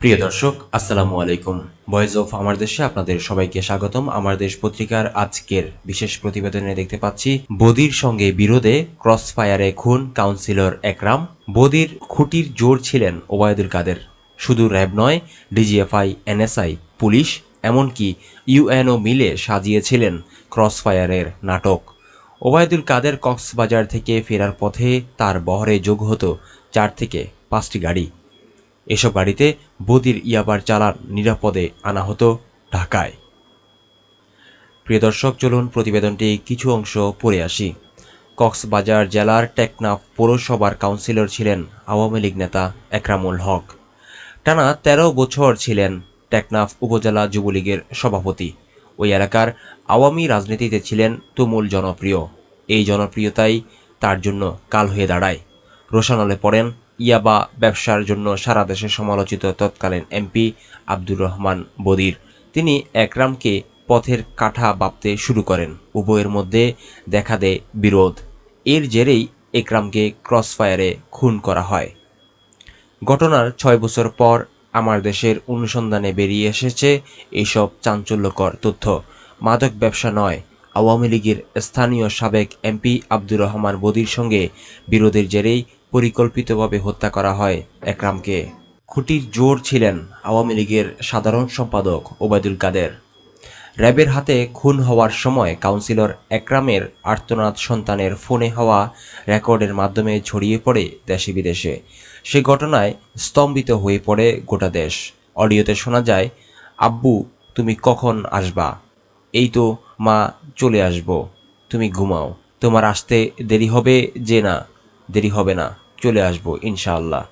প্রিয় দর্শক, আসসালামু আলাইকুম। ভয়েস অফ আমার দেশে আপনাদের সবাইকে স্বাগতম। আমার দেশ পত্রিকার আজকের বিশেষ প্রতিবেদনে দেখতে পাচ্ছি, বদির সঙ্গে বিরোধে ক্রস ফায়ারে খুন কাউন্সিলর একরাম। বদির খুঁটির জোর ছিলেন ওবায়দুল কাদের। শুধু র্যাব নয়, ডিজিএফআই, এনএসআই, পুলিশ, এমনকি ইউএনও মিলে সাজিয়েছিলেন ক্রস ফায়ারের নাটক। ওবায়দুল কাদের কক্সবাজার থেকে ফেরার পথে তার বহরে যোগ হতো চার থেকে পাঁচটি গাড়ি। এসব গাড়িতে বদির ইয়াবার চালান নিরাপদে আনা হতো ঢাকায়। প্রিয় দর্শক, চলুন প্রতিবেদনটি কিছু অংশ পড়ে আসি। কক্সবাজার জেলার টেকনাফ পৌরসভার কাউন্সিলর ছিলেন আওয়ামী লীগ নেতা একরামুল হক। টানা তেরো বছর ছিলেন টেকনাফ উপজেলা যুবলীগের সভাপতি। ওই এলাকার আওয়ামী রাজনীতিতে ছিলেন তুমুল জনপ্রিয়। এই জনপ্রিয়তাই তার জন্য কাল হয়ে দাঁড়ায়। রোশানলে পড়েন ইয়াবা ব্যবসার জন্য সারা দেশে সমালোচিত তৎকালীন এমপি আব্দুর রহমান বদির। তিনি একরামকে পথের কাঠা বাপতে শুরু করেন। উভয়ের মধ্যে দেখা দেয় বিরোধ। এর জেরেই একরামকে ক্রসফায়ারে খুন করা হয়। ঘটনার ছয় বছর পর আমার দেশের অনুসন্ধানে বেরিয়ে এসেছে এইসব চাঞ্চল্যকর তথ্য। মাদক ব্যবসা নয়, আওয়ামী লীগের স্থানীয় সাবেক এমপি আব্দুর রহমান বদির সঙ্গে বিরোধের জেরেই পরিকল্পিতভাবে হত্যা করা হয় একরামকে। খুঁটির জোর ছিলেন আওয়ামী লীগের সাধারণ সম্পাদক ওবায়দুল কাদের। র্যাবের হাতে খুন হওয়ার সময় কাউন্সিলর একরামের আর্তনাদ সন্তানের ফোনে হওয়া রেকর্ডের মাধ্যমে ছড়িয়ে পড়ে দেশে বিদেশে সে ঘটনায় স্তম্ভিত হয়ে পড়ে গোটা দেশ। অডিওতে শোনা যায়, আব্বু, তুমি কখন আসবা? এই তো, মা, চলে আসব। তুমি ঘুমাও। তোমার আসতে দেরি হবে যে না। দেরি হবে না, চলে আসব, ইনশাআল্লাহ।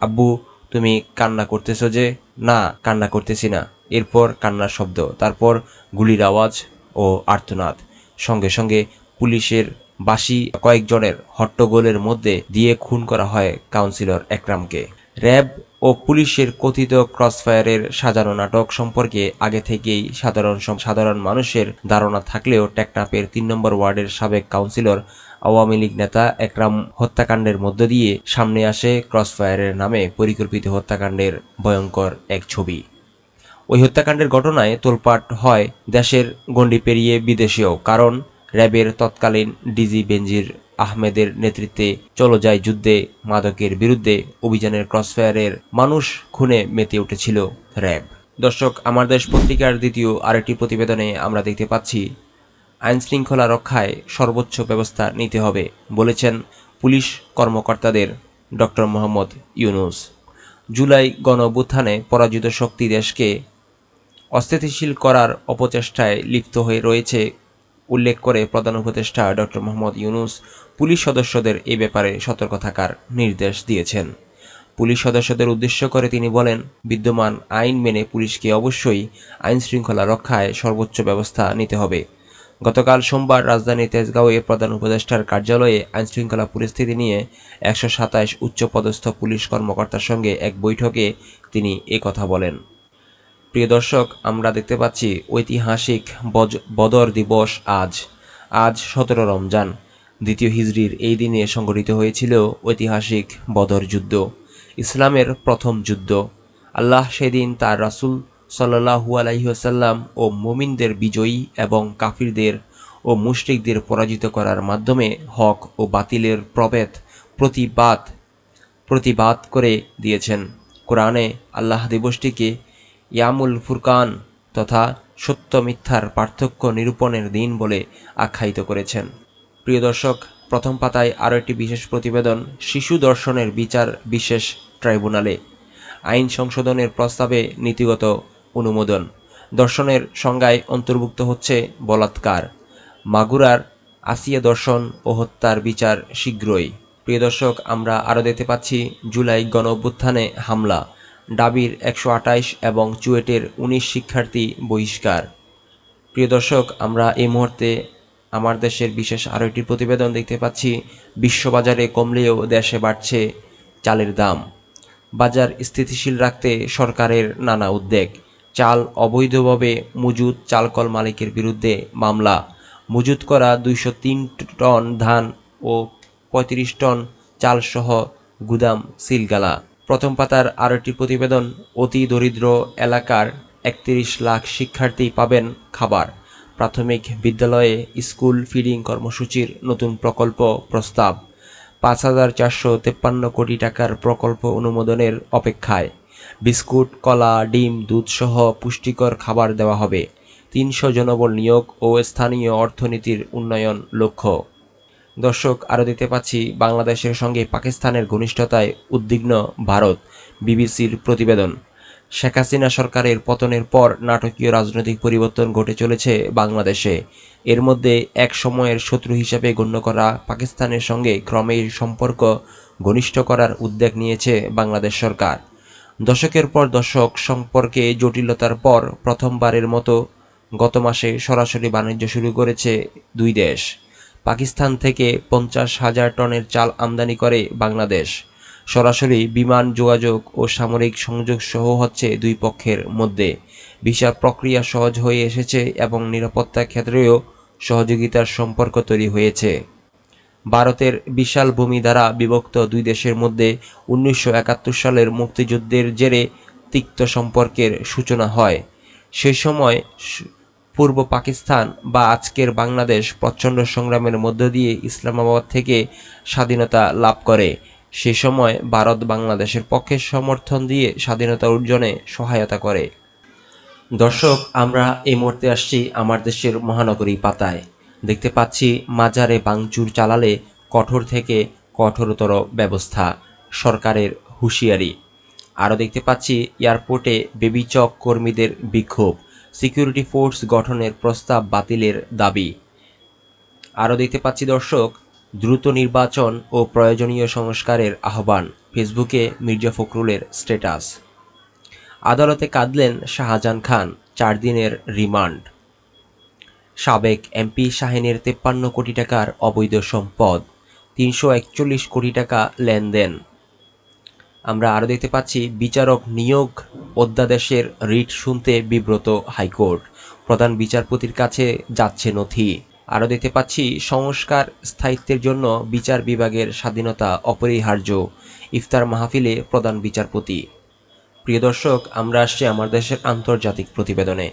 আব্বু, তুমি কান্না করতেছো যে? না, কান্না করতেছি না। এরপর কান্নার শব্দ, তারপর গুলির আওয়াজ ও আর্তনাদ। সঙ্গে সঙ্গে পুলিশের বাসি কয়েকজনের হট্টগোলের মধ্যে দিয়ে খুন করা হয় কাউন্সিলর একরামকে। র্যাব ও পুলিশের কথিত ক্রসফায়ারের সাজানো নাটক সম্পর্কে আগে থেকেই সাধারণ সাধারণ মানুষের ধারণা থাকলেও টেকনাপের তিন নম্বর ওয়ার্ডের সাবেক কাউন্সিলর আওয়ামী লীগ নেতা একরাম হত্যাকাণ্ডের মধ্য দিয়ে সামনে আসে ক্রসফায়ারের নামে পরিকল্পিত হত্যাকাণ্ডের ভয়ঙ্কর এক ছবি। ওই হত্যাকাণ্ডের ঘটনায় তোলপাট হয় দেশের গণ্ডি পেরিয়ে বিদেশেও, কারণ র্যাবের তৎকালীন ডিজি বেনজির আহমেদের নেতৃত্বে চলো যায় যুদ্ধে মাদকের বিরুদ্ধে অভিযানের ক্রসফায়ারের মানুষ খুনে মেতে উঠেছিল র্যাব। দর্শক, আমার দেশ পত্রিকার দ্বিতীয় আরেকটি প্রতিবেদনে আমরা দেখতে পাচ্ছি আইন শৃঙ্খলা রক্ষায় সর্বোচ্চ ব্যবস্থা নিতে হবে, বলেছেন পুলিশ কর্মকর্তাদের ডক্টর মোহাম্মদ ইউনুস। জুলাই গণ অভ্যুত্থানে পরাজিত শক্তি দেশকে অস্থিতিশীল করার অপচেষ্টায় লিপ্ত হয়ে রয়েছে, উল্লেখ করে প্রধান উপদেষ্টা ডক্টর মোহাম্মদ ইউনুস পুলিশ সদস্যদের এ ব্যাপারে সতর্ক থাকার নির্দেশ দিয়েছেন। পুলিশ সদস্যদের উদ্দেশ্য করে তিনি বলেন, বিদ্যমান আইন মেনে পুলিশকে অবশ্যই আইন শৃঙ্খলা রক্ষায় সর্বোচ্চ ব্যবস্থা নিতে হবে। গতকাল সোমবার রাজধানী তেজগাঁওয়ে প্রধান উপদেষ্টার কার্যালয়ে আইনশৃঙ্খলা পরিস্থিতি নিয়ে একশো সাতাইশ উচ্চপদস্থ পুলিশ কর্মকর্তার সঙ্গে এক বৈঠকে তিনি কথা বলেন। প্রিয় দর্শক, আমরা দেখতে পাচ্ছি ঐতিহাসিক বদর দিবস আজ। আজ সতেরো রমজান। দ্বিতীয় হিজরির এই দিনে সংঘটিত হয়েছিল ঐতিহাসিক বদর যুদ্ধ, ইসলামের প্রথম যুদ্ধ। আল্লাহ সেদিন তার রাসূল সাল্লাহু ও মোমিনদের বিজয়ী এবং কাফিরদের ও মুশরিকদের পরাজিত করার মাধ্যমে হক ও বাতিলের প্রভেদ প্রতিবাদ প্রতিবাদ করে দিয়েছেন। কোরআনে আল্লাহ দিবসটিকে ইয়ামুল ফুরকান তথা সত্য মিথ্যার পার্থক্য নিরূপণের দিন বলে আখ্যায়িত করেছেন। প্রিয় দর্শক, প্রথম পাতায় আরও একটি বিশেষ প্রতিবেদন, শিশু দর্শনের বিচার বিশেষ ট্রাইব্যুনালে। আইন সংশোধনের প্রস্তাবে নীতিগত অনুমোদন। দর্শনের সংজ্ঞায় অন্তর্ভুক্ত হচ্ছে বলাৎকার। মাগুরার আসিয়া দর্শন ও হত্যার বিচার শীঘ্রই। প্রিয় দর্শক, আমরা আরও দেখতে পাচ্ছি জুলাই গণ অভ্যুত্থানে হামলা, ডাবির একশো এবং চুয়েটের উনিশ শিক্ষার্থী বহিষ্কার। প্রিয় দর্শক, আমরা এই মুহূর্তে আমার দেশের বিশেষ আরও একটি প্রতিবেদন দেখতে পাচ্ছি। বিশ্ববাজারে কমলেও দেশে বাড়ছে চালের দাম। বাজার স্থিতিশীল রাখতে সরকারের নানা উদ্যোগ। চাল অবৈধভাবে মজুদ চালকল মালিকের বিরুদ্ধে মামলা। মজুত করা দুইশো তিন টন ধান ও পঁয়ত্রিশ টন চালসহ গুদাম সিলগালা। প্রথম পাতার আরও একটি প্রতিবেদন, অতি দরিদ্র এলাকার একত্রিশ লাখ শিক্ষার্থী পাবেন খাবার। প্রাথমিক বিদ্যালয়ে স্কুল ফিডিং কর্মসূচির নতুন প্রকল্প প্রস্তাব। পাঁচ হাজার চারশো তেপ্পান্ন কোটি টাকার প্রকল্প অনুমোদনের অপেক্ষায়। বিস্কুট, কলা, ডিম দুধসহ পুষ্টিকর খাবার দেওয়া হবে। তিনশো জনবল নিয়োগ ও স্থানীয় অর্থনীতির উন্নয়ন লক্ষ্য। দর্শক, আরও দেখতে পাচ্ছি, বাংলাদেশের সঙ্গে পাকিস্তানের ঘনিষ্ঠতায় উদ্বিগ্ন ভারত, বিবিসির প্রতিবেদন। শেখ হাসিনা সরকারের পতনের পর নাটকীয় রাজনৈতিক পরিবর্তন ঘটে চলেছে বাংলাদেশে। এর মধ্যে এক সময়ের শত্রু হিসেবে গণ্য করা পাকিস্তানের সঙ্গে ক্রমেই সম্পর্ক ঘনিষ্ঠ করার উদ্যোগ নিয়েছে বাংলাদেশ সরকার। দশকের পর দশক সম্পর্কে জটিলতার পর প্রথমবারের মতো গত মাসে সরাসরি বাণিজ্য শুরু করেছে দুই দেশ। পাকিস্তান থেকে পঞ্চাশ হাজার টনের চাল আমদানি করে বাংলাদেশ। সরাসরি বিমান যোগাযোগ ও সামরিক সংযোগ সহ হচ্ছে দুই পক্ষের মধ্যে। ভিসা প্রক্রিয়া সহজ হয়ে এসেছে এবং নিরাপত্তা ক্ষেত্রেও সহযোগিতার সম্পর্ক তৈরি হয়েছে। ভারতের বিশাল ভূমি দ্বারা বিভক্ত দুই দেশের মধ্যে উনিশশো একাত্তর সালের মুক্তিযুদ্ধের জেরে তিক্ত সম্পর্কের সূচনা হয়। সেই সময় পূর্ব পাকিস্তান বা আজকের বাংলাদেশ প্রচণ্ড সংগ্রামের মধ্য দিয়ে ইসলামাবাদ থেকে স্বাধীনতা লাভ করে। সে সময় ভারত বাংলাদেশের পক্ষে সমর্থন দিয়ে স্বাধীনতা অর্জনে সহায়তা করে। দর্শক, আমরা এই মুহূর্তে আসছি আমার দেশের মহানগরী পাতায়। দেখতে পাচ্ছি মাজারে বাংচুর চালালে কঠোর থেকে কঠোরতর ব্যবস্থা, সরকারের হুঁশিয়ারি। আরও দেখতে পাচ্ছি এয়ারপোর্টে বেবিচক কর্মীদের বিক্ষোভ, সিকিউরিটি ফোর্স গঠনের প্রস্তাব বাতিলের দাবি। আরও দেখতে পাচ্ছি দর্শক, দ্রুত নির্বাচন ও প্রয়োজনীয় সংস্কারের আহ্বান, ফেসবুকে মির্জা ফখরুলের স্ট্যাটাস। আদালতে কাঁদলেন শাহজাহান খান, চার দিনের রিমান্ড। সাবেক এমপি শাহিনের তেপ্পান্ন কোটি টাকার অবৈধ সম্পদ, তিনশো একচল্লিশ কোটি টাকা লেনদেন। আমরা আরও দেখতে পাচ্ছি, বিচারক নিয়োগ অধ্যাদেশের রিট শুনতে বিব্রত হাইকোর্ট। প্রধান বিচারপতির কাছে যাচ্ছে নথি। আরও দেখতে পাচ্ছি, সংস্কার স্থায়িত্বের জন্য বিচার বিভাগের স্বাধীনতা অপরিহার্য, ইফতার মাহফিলে প্রধান বিচারপতি। প্রিয় দর্শক, আমরা আসছি আমার দেশের আন্তর্জাতিক প্রতিবেদনে।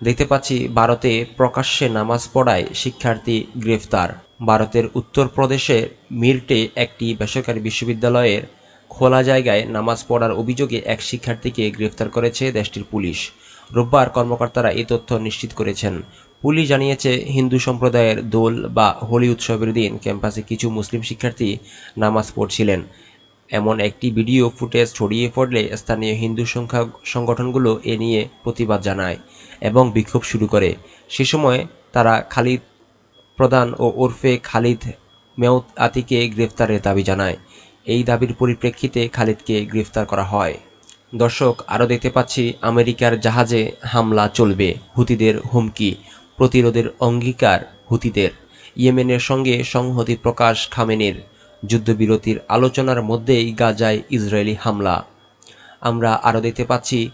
দেখতে পাচ্ছি ভারতে প্রকাশ্যে নামাজ পড়ায় শিক্ষার্থী গ্রেফতার। ভারতের উত্তরপ্রদেশে মিরটে একটি বেসরকারি বিশ্ববিদ্যালয়ের খোলা জায়গায় নামাজ পড়ার অভিযোগে এক শিক্ষার্থীকে গ্রেফতার করেছে দেশটির পুলিশ। রোববার কর্মকর্তারা এই তথ্য নিশ্চিত করেছেন। পুলিশ জানিয়েছে, হিন্দু সম্প্রদায়ের দোল বা হোলি উৎসবের দিন ক্যাম্পাসে কিছু মুসলিম শিক্ষার্থী নামাজ পড়ছিলেন। এমন একটি ভিডিও ফুটেজ ছড়িয়ে পড়লে স্থানীয় হিন্দু সংখ্যা সংগঠনগুলো এ নিয়ে প্রতিবাদ জানায়। এবং বিক্ষোভ শুরু করে। সে সময় তারা খালিদ প্রধান ও ওরফে খালিদ মেউত আতিকে গ্রেফতারের দাবি জানায়। এই দাবির পরিপ্রেক্ষিতে খালিদকে গ্রেফতার করা হয়। দর্শক, আরও দেখতে পাচ্ছি আমেরিকার জাহাজে হামলা চলবে, হুতিদের হুমকি, প্রতিরোধের অঙ্গীকার হুতিদের। ইয়েমেনের সঙ্গে সংহতি প্রকাশ খামেনের যুদ্ধবিরতির আলোচনার মধ্যেই গাজায় ইসরায়েলি হামলা। আমরা আরও দেখতে পাচ্ছি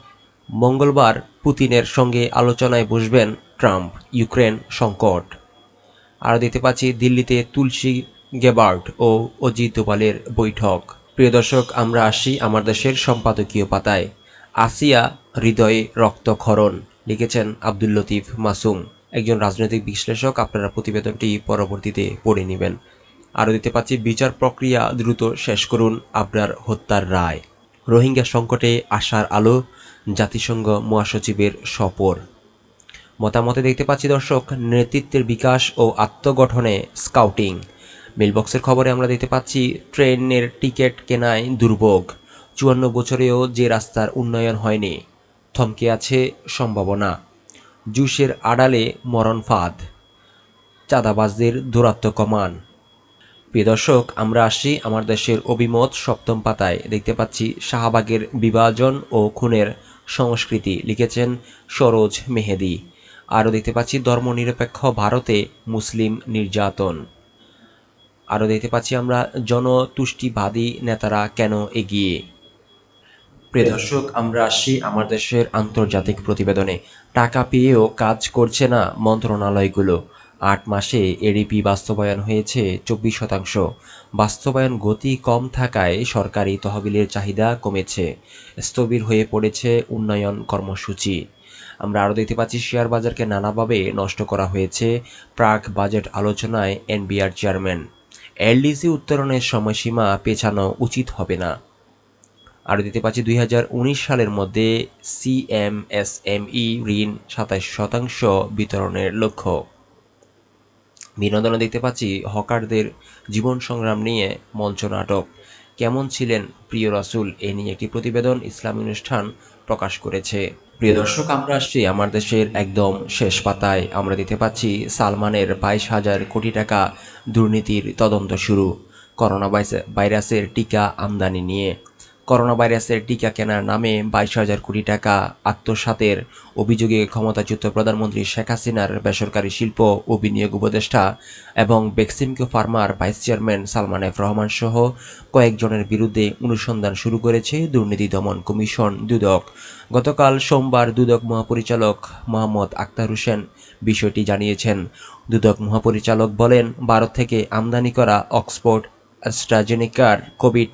মঙ্গলবার পুতিনের সঙ্গে আলোচনায় বসবেন ট্রাম্প, ইউক্রেন সংকট। আরও দেখতে পাচ্ছি দিল্লিতে তুলসী গেবার্ড ও অজিত দোভালের বৈঠক। প্রিয় দর্শক, আমরা আসি আমার দেশের সম্পাদকীয় পাতায়। আসিয়া হৃদয়ে রক্তক্ষরণ, লিখেছেন আব্দুল লতিফ মাসুম। একজন রাজনৈতিক বিশ্লেষক, আপনারা প্রতিবেদনটি পরবর্তীতে পড়ে নেবেন। আরও দিতে পাচ্ছি, বিচার প্রক্রিয়া দ্রুত শেষ করুন আবরার হত্যার রায়। রোহিঙ্গা সংকটে আশার আলো, জাতিসংঘ মহাসচিবের সফর মতামতে দেখতে পাচ্ছি দর্শক, নেতৃত্বের বিকাশ ও আত্মগঠনে স্কাউটিং। মেলবক্সের খবরে আমরা দেখতে পাচ্ছি, ট্রেনের টিকিট কেনায় দুর্ভোগ। চুয়ান্ন বছরেও যে রাস্তার উন্নয়ন হয়নি, থমকে আছে সম্ভাবনা। জুসের আড়ালে মরণ ফাঁদ। চাঁদাবাজদের দূরত্ব কমান। প্রিয় দর্শক, আমরা আসি আমার দেশের অভিমত সপ্তম পাতায়। দেখতে পাচ্ছি শাহবাগের বিভাজন ও খুনের সংস্কৃতি, লিখেছেন সরোজ মেহেদি। আরও দেখতে পাচ্ছি, ধর্মনিরপেক্ষ ভারতে মুসলিম নির্যাতন। আরও দেখতে পাচ্ছি আমরা, জনতুষ্টিবাদী নেতারা কেন এগিয়ে? প্রিয় দর্শক, আমরা আসছি আমার দেশের আন্তর্জাতিক প্রতিবেদনে। টাকা পেয়েও কাজ করছে না মন্ত্রণালয়গুলো। আট মাসে এডিপি বাস্তবায়ন হয়েছে চব্বিশ শতাংশ। বাস্তবায়ন গতি কম থাকায় সরকারি তহবিলের চাহিদা কমেছে। স্থবির হয়ে পড়েছে উন্নয়ন কর্মসূচি। আমরা আরও দেখতে পাচ্ছি, শেয়ার বাজারকে নানাভাবে নষ্ট করা হয়েছে প্রাক বাজেট আলোচনায় এনবিআর চেয়ারম্যান। এলডিসি উত্তরণের সময়সীমা পেছানো উচিত হবে না। আরও দিতে পাচ্ছি, দুই হাজার উনিশ সালের মধ্যে সিএমএসএমই ঋণ সাতাশ শতাংশ বিতরণের লক্ষ্য। বিনোদনে দেখতে পাচ্ছি হকারদের জীবন সংগ্রাম নিয়ে মঞ্চ নাটক। কেমন ছিলেন প্রিয় রাসুল? এ নিয়ে একটি প্রতিবেদন ইসলামী অনুষ্ঠান প্রকাশ করেছে। প্রিয় দর্শক, আমরা আসছি আমার দেশের একদম শেষ পাতায়। আমরা দিতে পাচ্ছি সালমানের বাইশ হাজার কোটি টাকা দুর্নীতির তদন্ত শুরু। করোনা ভাইরাসের টিকা আমদানি নিয়ে করোনা ভাইরাসের টিকা কেনার নামে বাইশ হাজার কোটি টাকা আত্মসাতের অভিযোগে ক্ষমতাচ্যুত প্রধানমন্ত্রী শেখ হাসিনার বেসরকারি শিল্প ও বিনিয়োগ উপদেষ্টা এবং Beximco farmer vice chairman Salman F Rahman সহ কয়েকজনের বিরুদ্ধে অনুসন্ধান শুরু করেছে দুর্নীতি দমন কমিশন দুদক। গতকাল সোমবার দুদক মহাপরিচালক মোহাম্মদ আক্তার হোসেন বিষয়টি জানিয়েছেন। দুদক মহাপরিচালক বলেন, ভারত থেকে আমদানি করা অক্সফোর্ড, অ্যাস্ট্রাজেনিকার, কোভিড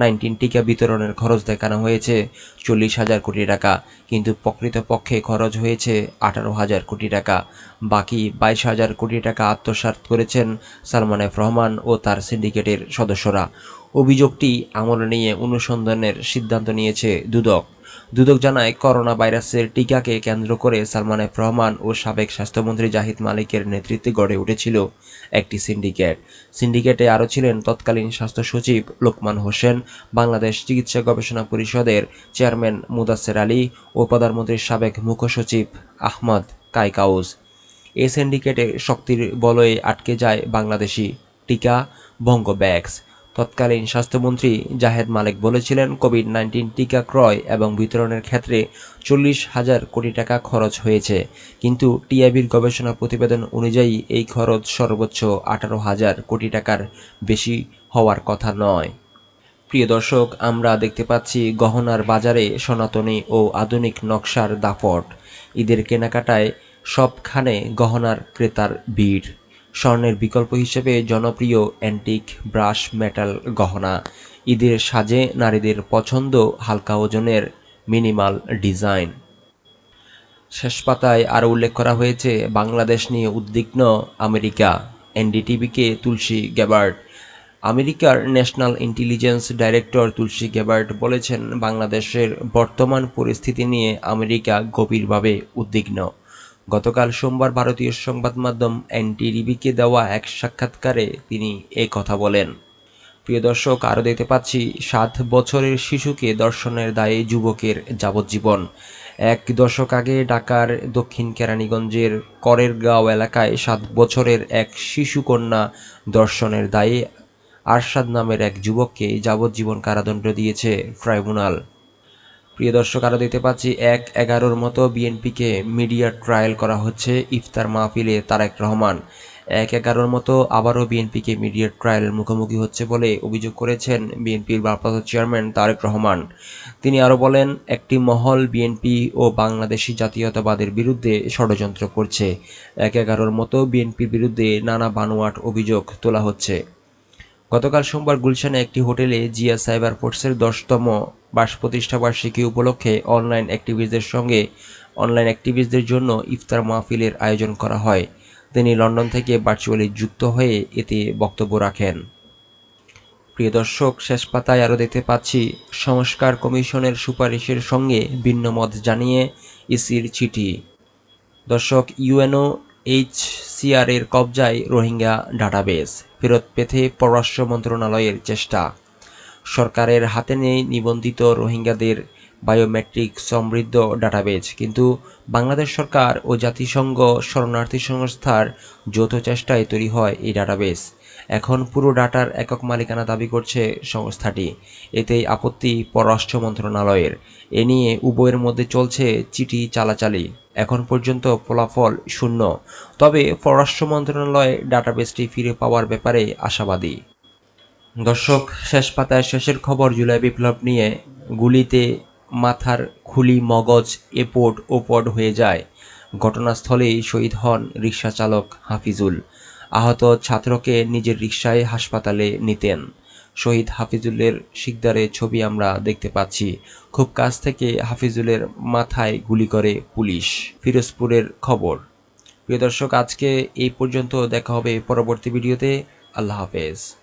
নাইনটিন টিকা বিতরণের খরচ দেখানো হয়েছে। চল্লিশ হাজার কোটি টাকা, কিন্তু প্রকৃতপক্ষে খরচ হয়েছে আঠারো হাজার কোটি টাকা। বাকি বাইশ হাজার কোটি টাকা আত্মসাত করেছেন সালমান এফ রহমান ও তার সিন্ডিকেটের সদস্যরা। অভিযোগটি আমলে নিয়ে অনুসন্ধানের সিদ্ধান্ত নিয়েছে দুদক। দুদক জানায় করোনা ভাইরাসের টিকাকে কেন্দ্র করে সালমান এফ রহমান ও সাবেক স্বাস্থ্যমন্ত্রী জাহিদ মালিকের নেতৃত্বে গড়ে উঠেছিল একটি সিন্ডিকেট। সিন্ডিকেটে আরও ছিলেন তৎকালীন স্বাস্থ্য সচিব লোকমান হোসেন, বাংলাদেশ চিকিৎসা গবেষণা পরিষদের চেয়ারম্যান মুদাসের আলী ও প্রধানমন্ত্রীর সাবেক মুখ্য সচিব আহমদ কাইকাউজ এই সিন্ডিকেটে শক্তির বলয়ে আটকে যায় বাংলাদেশি টিকা বঙ্গ ব্যাগস তৎকালীন স্বাস্থ্যমন্ত্রী জাহেদ মালিক বলেছিলেন কোভিড নাইন্টিন টিকা ক্রয় এবং বিতরণের ক্ষেত্রে চল্লিশ হাজার কোটি টাকা খরচ হয়েছে। কিন্তু টিআইবির গবেষণা প্রতিবেদন অনুযায়ী এই খরচ সর্বোচ্চ আঠারো হাজার কোটি টাকার বেশি হওয়ার কথা নয়। প্রিয় দর্শক, আমরা দেখতে পাচ্ছি গহনার বাজারে সনাতনী ও আধুনিক নকশার দাপট। ঈদের কেনাকাটায় সবখানে গহনার ক্রেতার ভিড়। স্বর্ণের বিকল্প হিসেবে জনপ্রিয় অ্যান্টিক ব্রাশ মেটাল গহনা। ঈদের সাজে নারীদের পছন্দ হালকা ওজনের মিনিমাল ডিজাইন। শেষ পাতায় আরও উল্লেখ করা হয়েছে, বাংলাদেশ নিয়ে উদ্বিগ্ন আমেরিকা। এনডিটিভিকে তুলসী গ্যাবার্ড আমেরিকার national intelligence director Tulsi Gabbard বলেছেন, বাংলাদেশের বর্তমান পরিস্থিতি নিয়ে আমেরিকা গভীরভাবে উদ্বিগ্ন। গতকাল সোমবার ভারতীয় সংবাদ মাধ্যম এনটিভিকে দেওয়া এক সাক্ষাৎকারে তিনি এ কথা বলেন। প্রিয় দর্শক, আরও দেখতে পাচ্ছি, সাত বছরের শিশুকে দর্শনের দায়ে যুবকের যাবজ্জীবন। এক দশক আগে ঢাকার দক্ষিণ কেরানীগঞ্জের করের গাঁও এলাকায় সাত বছরের এক শিশুকন্যা দর্শনের দায়ে আরশাদ নামের এক যুবককে যাবজ্জীবন কারাদণ্ড দিয়েছে ট্রাইব্যুনাল। প্রিয় দর্শক, আরও দেখতে পাচ্ছি, এক এগারোর মতো বিএনপিকে মিডিয়া ট্রায়াল করা হচ্ছে ইফতার মাহফিলে তারেক রহমান। এক এগারোর মতো আবারও বিএনপিকে মিডিয়া ট্রায়ালের মুখোমুখি হচ্ছে বলে অভিযোগ করেছেন বিএনপির ভারপ্রাপ্ত চেয়ারম্যান তারেক রহমান। তিনি আরও বলেন, একটি মহল বিএনপি ও বাংলাদেশি জাতীয়তাবাদের বিরুদ্ধে ষড়যন্ত্র করছে। এক এগারোর মতো বিএনপির বিরুদ্ধে নানা বানোয়াট অভিযোগ তোলা হচ্ছে। গতকাল সোমবার গুলশানে একটি হোটেলে জিয়া সাইবার ফোর্সের দশতম বার্ষ প্রতিষ্ঠা বার্ষিকী উপলক্ষে অনলাইন অ্যাক্টিভিস্টদের সঙ্গে অনলাইন অ্যাক্টিভিস্টদের জন্য ইফতার মাহফিলের আয়োজন করা হয়। তিনি লন্ডন থেকে ভার্চুয়ালি যুক্ত হয়ে এতে বক্তব্য রাখেন। প্রিয় দর্শক, শেষ পাতায় আরও দেখতে পাচ্ছি, সংস্কার কমিশনের সুপারিশের সঙ্গে ভিন্ন মত জানিয়ে ইসির চিঠি। দর্শক ইউএনও এইচসিআর এর কবজায় রোহিঙ্গা ডাটাবেস, ফেরত পেতে পররাষ্ট্র মন্ত্রণালয়ের চেষ্টা। সরকারের হাতে নেই নিবন্ধিত রোহিঙ্গাদের বায়োমেট্রিক সমৃদ্ধ ডাটাবেজ কিন্তু বাংলাদেশ সরকার ও জাতিসংঘ শরণার্থী সংস্থার যৌথ চেষ্টায় তৈরি হয় এই ডাটাবেজ এখন পুরো ডাটার একক মালিকানা দাবি করছে সংস্থাটি। এতেই আপত্তি পররাষ্ট্র মন্ত্রণালয়ের। এ নিয়ে উভয়ের মধ্যে চলছে চিঠি চালাচালি। এখন পর্যন্ত ফলাফল শূন্য। তবে পররাষ্ট্র মন্ত্রণালয় ডাটাবেসটি ফিরে পাওয়ার ব্যাপারে আশাবাদী। দর্শক, শেষ পাতায় শেষের খবর জুলাই বিপ্লব নিয়ে গুলিতে মাথার খুলি, মগজ এপোর্ট ওপট হয়ে যায়। ঘটনাস্থলেই শহীদ হন রিকশা চালক হাফিজুল। আহত ছাত্রকে নিজের রিকশায় হাসপাতালে নিতেন। শহীদ হাফিজুলের শিকদারের ছবি আমরা দেখতে পাচ্ছি। খুব কাছ থেকে হাফিজুলের মাথায় গুলি করে পুলিশ। ফিরোজপুরের খবর। প্রিয় দর্শক, আজকে এই পর্যন্ত দেখা হবে পরবর্তী ভিডিওতে। আল্লাহ হাফেজ।